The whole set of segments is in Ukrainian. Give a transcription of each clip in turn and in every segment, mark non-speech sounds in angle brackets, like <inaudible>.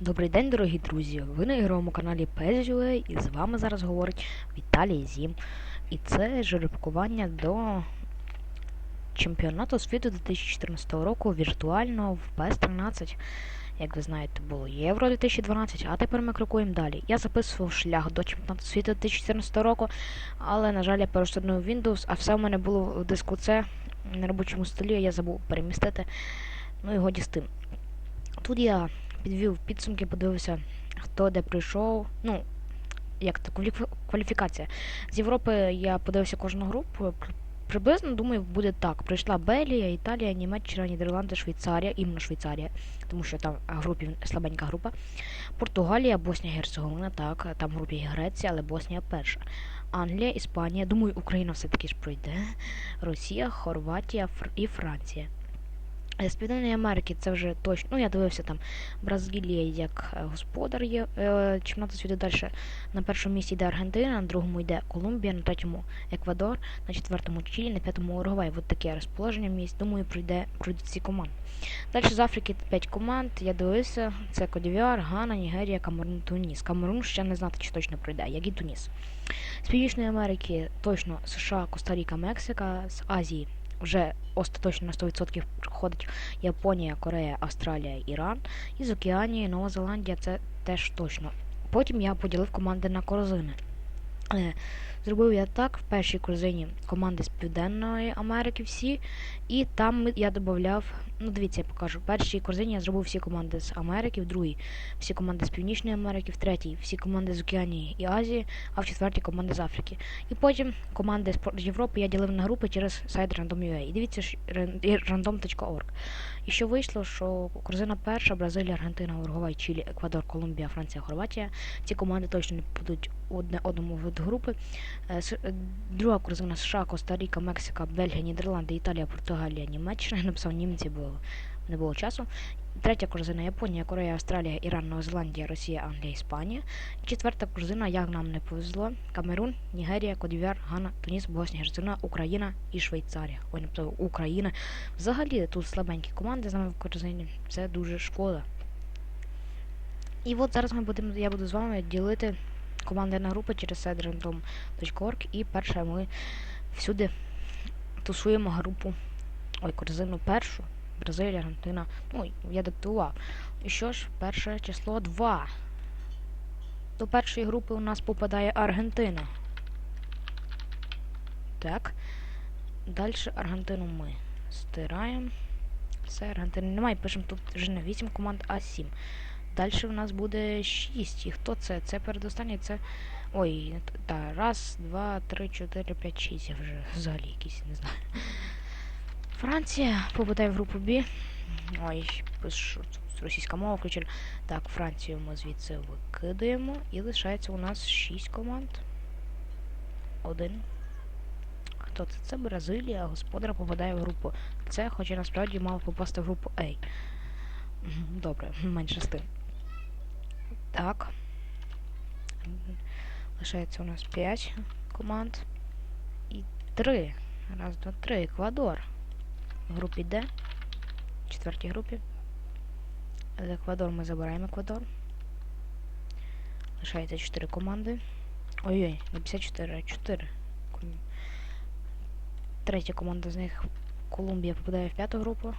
Добрий день, дорогі друзі! Ви на ігровому каналі PES.UA і з вами зараз говорить Віталій Зім. І це жеребкування до чемпіонату світу 2014 року віртуально в PES 13. Як ви знаєте, було Євро 2012, а тепер ми крокуємо далі. Я записував шлях до чемпіонату світу 2014 року, але, на жаль, я перештовхнув Windows, а все в мене було в диску C на робочому столі, я забув перемістити. Ну і годі з тим. Тут я підвів підсумки, подивився, хто де прийшов. Ну, як то кваліфікація. З Європи я подивився кожну групу. Приблизно, думаю, буде так. Прийшла Белгія, Італія, Німеччина, Нідерланди, Швейцарія, іменно Швейцарія, тому що там групі слабенька група. Португалія, Боснія, Герцеговина, так, там в групі Греція, але Боснія перша. Англія, Іспанія, думаю, Україна все-таки ж пройде. Росія, Хорватія і Франція. З Південної Америки це вже точно. Ну, я дивився там Бразилія як е, господар є е, чемпіонату світу далі. На першому місці йде Аргентина, на другому йде Колумбія, на третьому Еквадор, на четвертому Чилі, на п'ятому Уругвай. От таке розположення місць. Думаю, пройде пройдуть ці команди. Далі з Африки 5 команд. Я дивився. Це Кодівіар, Гана, Нігерія, Камерун, Туніс. Камерун ще не знати, чи точно пройде, як і Туніс. З Північної Америки точно США, Коста-Ріка, Мексика, з Азії вже остаточно на 100% проходить Японія, Корея, Австралія, Іран. І з Океанії, Нова Зеландія це теж точно. Потім я поділив команди на корзини. Зробив я так в першій корзині команди з Південної Америки всі, і там я додавав, ну дивіться, я покажу. В першій корзині я зробив всі команди з Америки, в другій всі команди з Північної Америки, в третій всі команди з Океанії і Азії, а в четвертій команди з Африки. І потім команди з Європи я ділив на групи через сайт Random.ua. І дивіться random.org. І що вийшло, що корзина перша, Бразилія, Аргентина, Уругвай, Чилі, Еквадор, Колумбія, Франція, Хорватія. Ці команди точно не попадуть одне одному від групи. Е, е, Друга корзина США, Коста-Ріка, Мексика, Бельгія, Нідерланди, Італія, Португалія, Німеччина. Написав німці, бо не було часу. Третя корзина Японія, Корея, Австралія, Іран, Нова Зеландія, Росія, Англія, Іспанія. Четверта корзина, як нам не повезло, Камерун, Нігерія, Кодів'яр, Гана, Туніс, Боснія, Герцеговина, Україна і Швейцарія. Ой, написав Україна. Взагалі тут слабенькі команди з нами в корзині. Це дуже шкода. І от зараз ми будемо, я буду з вами ділити команди на групи через сайт і перше ми всюди тусуємо групу. Ой, корзину першу. Бразилія, Аргентина. Ну, я диктував. І що ж, перше число 2. До першої групи у нас попадає Аргентина. Так. Далі Аргентину ми стираємо. Все, Аргентини немає. Пишемо тут вже не 8 команд, а 7. Далі в нас буде 6. І хто це? Це передостанній, це. Ой, так, раз, два, три, чотири, п'ять, шість. Я вже взагалі якийсь, не знаю. Франція попадає в групу Б. Ой, російська мова включена. Так, Францію ми звідси викидаємо. І лишається у нас 6 команд. Один. Хто це? Це Бразилія, господар попадає в групу С, хоча насправді мав попасти в групу А. Добре, менше з тим. Так. Лишається у нас 5 команд. І 3. Раз, два, три. Еквадор. В групі Д. В четвертій групі. З Еквадор ми забираємо Еквадор. Лишається 4 команди. Ой-ой, не 54, а 4. Третя команда з них Колумбія попадає в п'яту групу.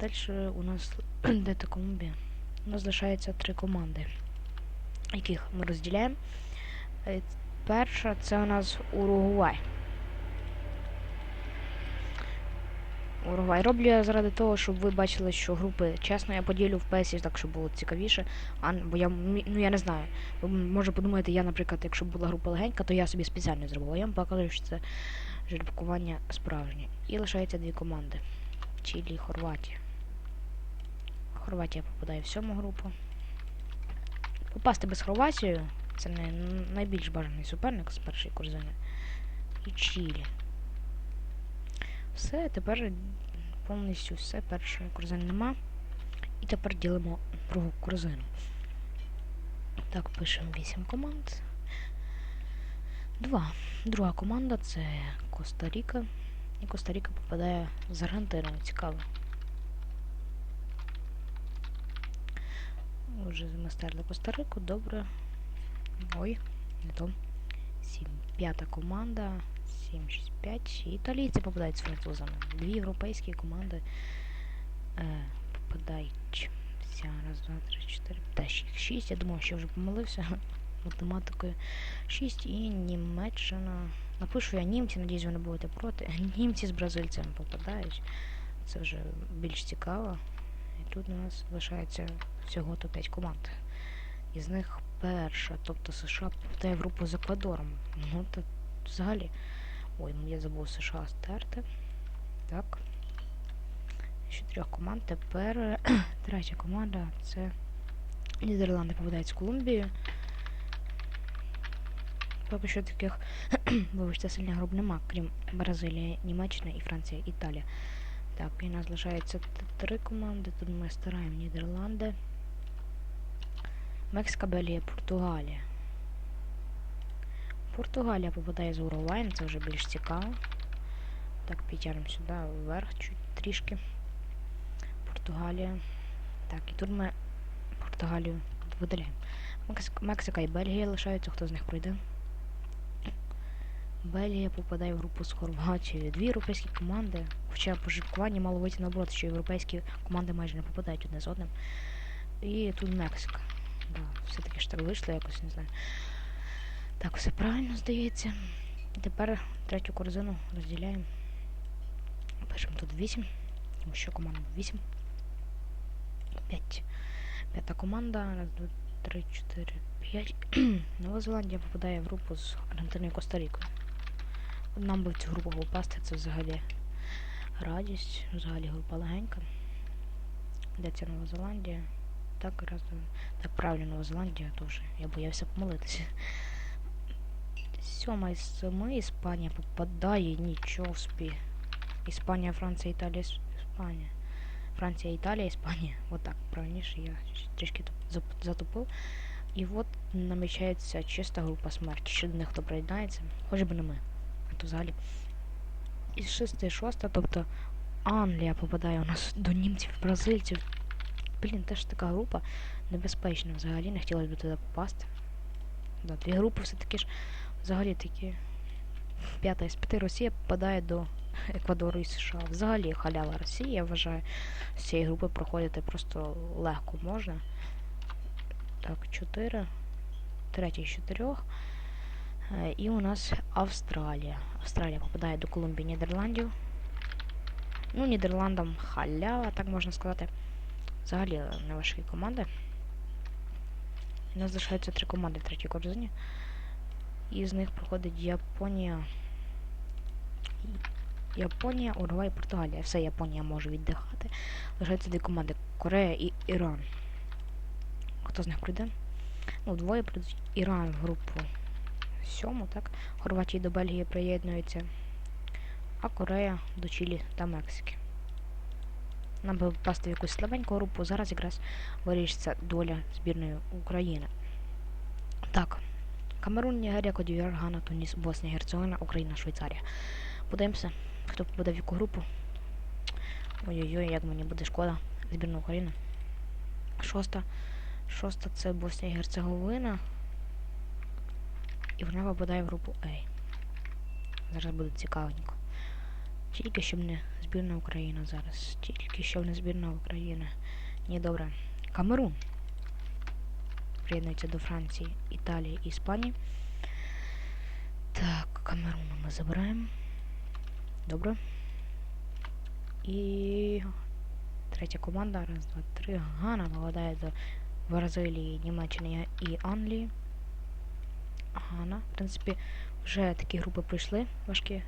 Далі у нас <clears throat> де та Колумбія? У нас залишається три команди, яких ми розділяємо. Е, Перша це у нас Уругвай. Уругвай. Роблю я заради того, щоб ви бачили, що групи чесно я поділю в песі, так щоб було цікавіше. А, бо я ну я не знаю. Ви може подумаєте, я, наприклад, якщо була група легенька, то я собі спеціально зробила. Я вам покажу, що це жеребкування справжнє. І лишається дві команди. Чилі і Хорватія. Хорватія попадає в сьому групу. Попасти без Хорватію це не найбільш бажаний суперник з першої корзини. І Чилі. Все, тепер повністю все. Першої корзини нема. І тепер ділимо другу корзину. Так, пишемо 8 команд. Два. Друга команда це Коста-Ріка. І Коста-Ріка попадає з Аргентиною. Цікаво. Вже ми стерли Коста-Рику, добре. Ой, не то. 7. П'ята команда. 7, 6, 5. Італійці попадають з французами. Дві європейські команди е, попадають. Раз, два, три, чотири. Та шість. Шість. Я думав, що вже помилився <laughs> математикою. 6 і Німеччина. Напишу я німці, надіюсь, ви не будете проти. <laughs> Німці з бразильцями попадають. Це вже більш цікаво. І тут у нас лишається всього то 5 команд. Із них перша, тобто США в групу з Еквадором. Ну, то взагалі. Ой, ну я забув США стерти. Так. Ще трьох команд. Тепер <clears throat> третя команда це Нідерланди попадають з Колумбією. Поки що таких, <clears throat> вибачте, сильних груп нема, крім Бразилії, Німеччина і Франція, Італія. Так, і нас залишається три команди. Тут ми стараємо Нідерланди. Мексика, Бельгія, Португалія. Португалія попадає з Уругваєм, це вже більш цікаво. Так, підтягнемо сюди вверх чуть трішки. Португалія. Так, і тут ми Португалію видаляємо. Мексика, і Бельгія лишаються, хто з них пройде. Бельгія попадає в групу з Хорватією. Дві європейські команди. Хоча по жеребкуванні мало вийти наоборот, що європейські команди майже не попадають одне з одним. І тут Мексика. Да, все-таки ж так вийшло, якось не знаю. Так, все правильно здається. Тепер третю корзину розділяємо. Пишемо тут 8. Тому що команда 8. 5. П'ята команда. Раз, два, три, чотири, п'ять. <clears throat> Нова Зеландія попадає в групу з Аргентиною Коста-Рікою. Нам би в цю групу попасти, це взагалі радість. Взагалі група легенька. Де ця Нова Зеландія? Так, раз. Так, правильно, Нова Зеландія теж. Я боявся помилитися. Сьома із семи Іспанія попадає, нічого собі. Іспанія, Франція, Італія, Іс- Іспанія. Франція, Італія, Іспанія. Отак, правильніше, я трішки затупив. І от намічається чиста група смерті. Ще до них хто приєднається, хоч би не ми. А то взагалі. Із 6 і 6, тобто Англія попадає у нас до німців, бразильців. Блін, теж така група небезпечна. Взагалі не хотілося б туди попасти. Да, дві групи все-таки ж взагалі такі. П'ята із п'яти Росія попадає до Еквадору і США. Взагалі халява Росії, я вважаю, з цієї групи проходити просто легко можна. Так, 4. Третій з чотирьох. Е, І у нас Австралія. Австралія попадає до Колумбії Нідерландів. Ну, Нідерландам халява, так можна сказати. Взагалі не важкі команди. У нас залишаються три команди в третій корзині. І з них проходить Японія. Японія, Уругвай, Португалія. Все, Японія може віддихати. Лишаються дві команди Корея і Іран. Хто з них прийде? Ну, двоє прийдуть Іран в групу сьому, так? Хорватія до Бельгії приєднується, а Корея до Чилі та Мексики. Нам би попасти в якусь слабеньку групу. Зараз якраз вирішиться доля збірної України. Так. Камерун, Нігерія, Кодів'яр, Гана, Туніс, Боснія, Герцеговина, Україна, Швейцарія. Подивимося, хто попаде в яку групу. Ой-ой-ой, як мені буде шкода. Збірна України. Шоста. Шоста це Боснія і Герцеговина. І вона попадає в групу А. Зараз буде цікавенько. Тільки щоб не збірна Україна зараз. Тільки щоб не збірна Україна. Ні, добре. Камерун. Приєднується до Франції, Італії і Іспанії. Так, Камеруну ми забираємо. Добре. І третя команда. Раз, два, три. Гана попадає до Бразилії, Німеччини і Англії. Гана. В принципі, вже такі групи пройшли важкі.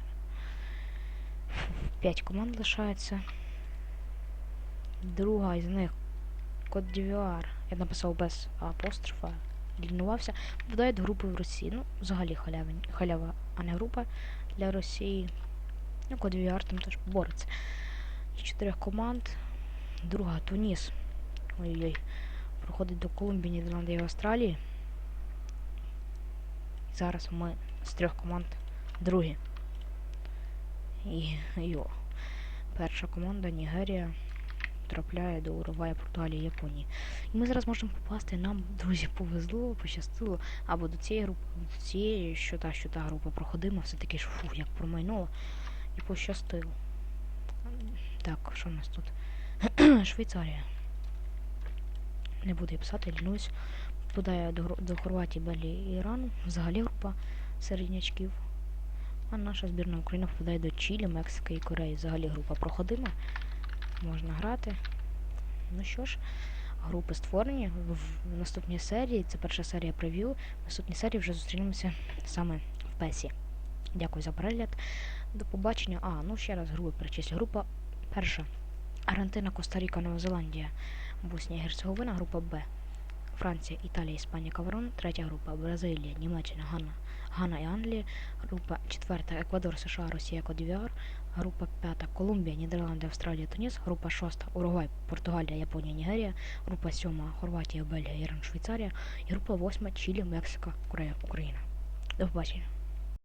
П'ять команд лишається. Друга із них Кот Дівіар. Я написав без апострофа. Лінувався. Вдає до групи в Росії. Ну, взагалі халява, халява, а не група для Росії. Ну, Кот Дівіар там теж бореться. Із чотирьох команд. Друга Туніс. Ой-ой. Проходить до Колумбії, Нідерланди і Австралії. Зараз ми з трьох команд другі. І йо. Перша команда Нігерія. потрапляє до Уругвая, Португалії, Японії. І ми зараз можемо попасти. Нам, друзі, повезло, пощастило. Або до цієї групи, або до цієї, що та, що та група проходима, все-таки ж фух, як промайнуло. І пощастило. Так, що в нас тут? <clears throat> Швейцарія. Не буду я писати, лінуюсь. Попадає до, до Хорватії, Белгії і Ірану. Взагалі група середнячків. А наша збірна Україна попадає до Чилі, Мексики і Кореї. Взагалі група проходима. Можна грати. Ну що ж, групи створені. В наступній серії, це перша серія прев'ю. В наступній серії вже зустрінемося саме в Песі. Дякую за перегляд. До побачення. А, ну ще раз групи перечислю. Група перша. Аргентина, Коста-Ріка, Нова Зеландія, Боснія і Герцеговина, група Б. Франція, Італія, Іспанія, Каверон, третя група Бразилія, Німеччина, Гана, Гана і Англія, група четверта Еквадор, США, Росія, Кодівіар, група п'ята Колумбія, Нідерланди, Австралія, Туніс, група шоста Уругвай, Португалія, Японія, Нігерія, група сьома Хорватія, Бельгія, Іран, Швейцарія, і група восьма Чилі, Мексика, Україна. До побачення.